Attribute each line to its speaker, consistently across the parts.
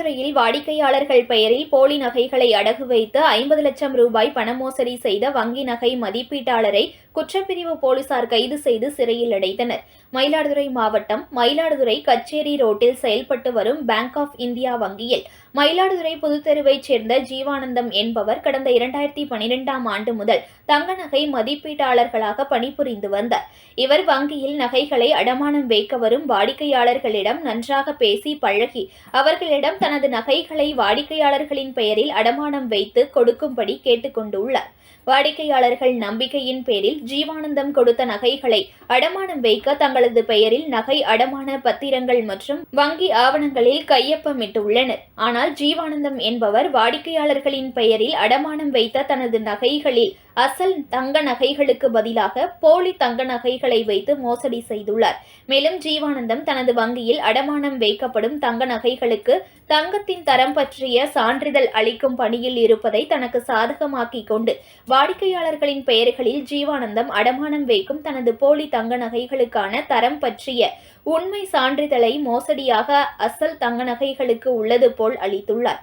Speaker 1: மதுரையில் வாடிக்கையாளர்கள் பெயரில் போலி நகைகளை அடகு வைத்து ஐம்பது லட்சம் ரூபாய் பண மோசடி செய்த வங்கி நகை மதிப்பீட்டாளரை குற்றப்பிரிவு போலீசார் கைது செய்து சிறையில் அடைத்தனர். மயிலாடுதுறை மாவட்டம் மயிலாடுதுறை கச்சேரி ரோட்டில் செயல்பட்டு வரும் பேங்க் ஆஃப் இந்தியா வங்கியில் மயிலாடுதுறை புதுத்தெருவைச் சேர்ந்த ஜீவானந்தம் என்பவர் கடந்த இரண்டாயிரத்தி பனிரெண்டாம் ஆண்டு முதல் தங்க நகை மதிப்பீட்டாளர்களாக பணிபுரிந்து வந்தார். இவர் வங்கியில் நகைகளை அடமானம் வைக்க வரும் வாடிக்கையாளர்களிடம் நன்றாக பேசி பழகி அவர்களிடம் தனது நகைகளை வாடிக்கையாளர்களின் பெயரில் அடமானம் வைத்து கொடுக்கும்படி கேட்டுக்கொண்டுள்ளார். வாடிக்கையாளர்கள் நம்பிக்கையின் பேரில் ஜீவானந்தம் கொடுத்த நகைகளை அடமானம் வைக்க தங்களது பெயரில் நகை அடமான பத்திரங்கள் மற்றும் வங்கி ஆவணங்களில் கையொப்பமிட்டுள்ளனர். ஆனால் ஜீவானந்தம் என்பவர் வாடிக்கையாளர்களின் பெயரில் அடமானம் வைத்த தனது நகைகளில் அசல் தங்க நகைகளுக்கு பதிலாக போலி தங்க நகைகளை வைத்து மோசடி செய்துள்ளார். மேலும் ஜீவானந்தம் தனது வங்கியில் அடமானம் வைக்கப்படும் தங்க நகைகளுக்கு தங்கத்தின் தரம் பற்றிய சான்றிதழ் அளிக்கும் பணியில் இருப்பதை தனக்கு சாதகமாக்கிக் கொண்டு வாடிக்கையாளர்களின் பெயர்களில் ஜீவானந்தம் அடமானம் வைக்கும் தனது போலி தங்க நகைகளுக்கான தரம் பற்றிய உண்மை சான்றிதழை மோசடியாக அசல் தங்க நகைகளுக்கு உள்ளது போல் அளித்துள்ளார்.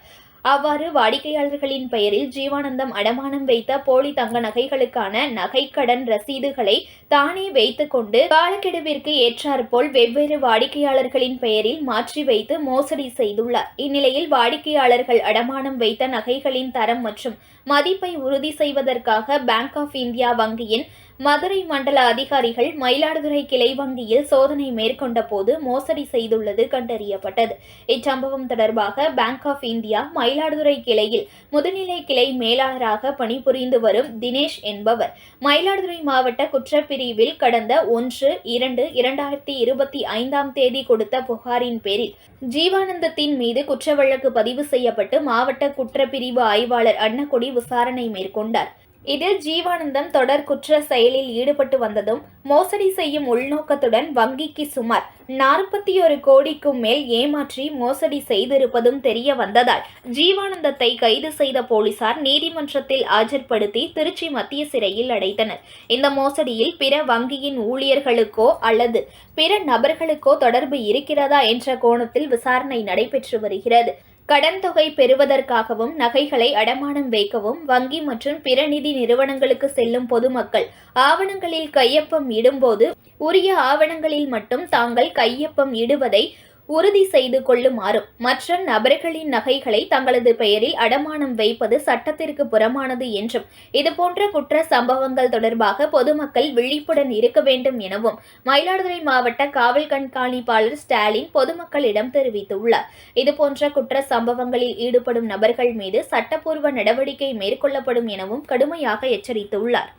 Speaker 1: அவ்வாறு வாடிக்கையாளர்களின் பெயரில் ஜீவானந்தம் அடமானம் வைத்த போலி தங்க நகைகளுக்கான நகைக்கடன் ரசீதுகளை தானே வைத்துக்கொண்டு காலக்கெடுவிற்கு ஏற்றாற்போல் வெவ்வேறு வாடிக்கையாளர்களின் பெயரில் மாற்றி வைத்து மோசடி செய்துள்ளார். இந்நிலையில் வாடிக்கையாளர்கள் அடமானம் வைத்த நகைகளின் தரம் மற்றும் மதிப்பை உறுதி செய்வதற்காக பேங்க் ஆஃப் இந்தியா வங்கியின் மதுரை மண்டல அதிகாரிகள் மயிலாடுதுறை கிளை வங்கியில் சோதனை மேற்கொண்ட போது மோசடி செய்துள்ளது கண்டறியப்பட்டது. இச்சம்பவம் தொடர்பாக பேங்க் ஆஃப் இந்தியா மயிலாடுதுறை கிளையில் முதுநிலை கிளை மேலாளராக பணிபுரிந்து வரும் தினேஷ் என்பவர். மயிலாடுதுறை மாவட்ட குற்றப்பிரிவில் கடந்த ஒன்று இரண்டு இரண்டாயிரத்தி இருபத்தி ஐந்தாம் தேதி கொடுத்த புகாரின் பேரில் ஜீவானந்தத்தின் மீது குற்ற வழக்கு பதிவு செய்யப்பட்டு மாவட்ட குற்றப்பிரிவு ஆய்வாளர் அன்னக்குடி விசாரணை மேற்கொண்டார். இதில் ஜீவானந்தம் தொடர் குற்ற செயலில் ஈடுபட்டு வந்ததும் மோசடி செய்யும் உள்நோக்கத்துடன் வங்கிக்கு சுமார் நாற்பத்தி ஒரு கோடிக்கும் மேல் ஏமாற்றி மோசடி செய்திருப்பதும் தெரிய வந்ததால் ஜீவானந்தத்தை கைது செய்த போலீசார் நீதிமன்றத்தில் ஆஜர்படுத்தி திருச்சி மத்திய சிறையில் அடைத்தனர். இந்த மோசடியில் பிற வங்கியின் ஊழியர்களுக்கோ அல்லது பிற நபர்களுக்கோ தொடர்பு இருக்கிறதா என்ற கோணத்தில் விசாரணை நடைபெற்று வருகிறது. கடன் தொகை பெறுவதற்காகவும் நகைகளை அடமானம் வைக்கவும் வங்கி மற்றும் பிற நிதி நிறுவனங்களுக்கு செல்லும் பொதுமக்கள் ஆவணங்களில் கையொப்பம் இடும்போது உரிய ஆவணங்களில் மட்டும் தாங்கள் கையொப்பம் இடுவதை உறுதி செய்து கொள்ளுமாறும் மற்ற நபர்களின் நகைகளை தங்களது பெயரில் அடமானம் வைப்பது சட்டத்திற்கு புறமானது என்றும் இதுபோன்ற குற்ற சம்பவங்கள் தொடர்பாக பொதுமக்கள் விழிப்புடன் இருக்க வேண்டும் எனவும் மயிலாடுதுறை மாவட்ட காவல் கண்காணிப்பாளர் ஸ்டாலின் பொதுமக்களிடம் தெரிவித்துள்ளார். இதுபோன்ற குற்ற சம்பவங்களில் ஈடுபடும் நபர்கள் மீது சட்டப்பூர்வ நடவடிக்கை மேற்கொள்ளப்படும் எனவும் கடுமையாக எச்சரித்துள்ளார்.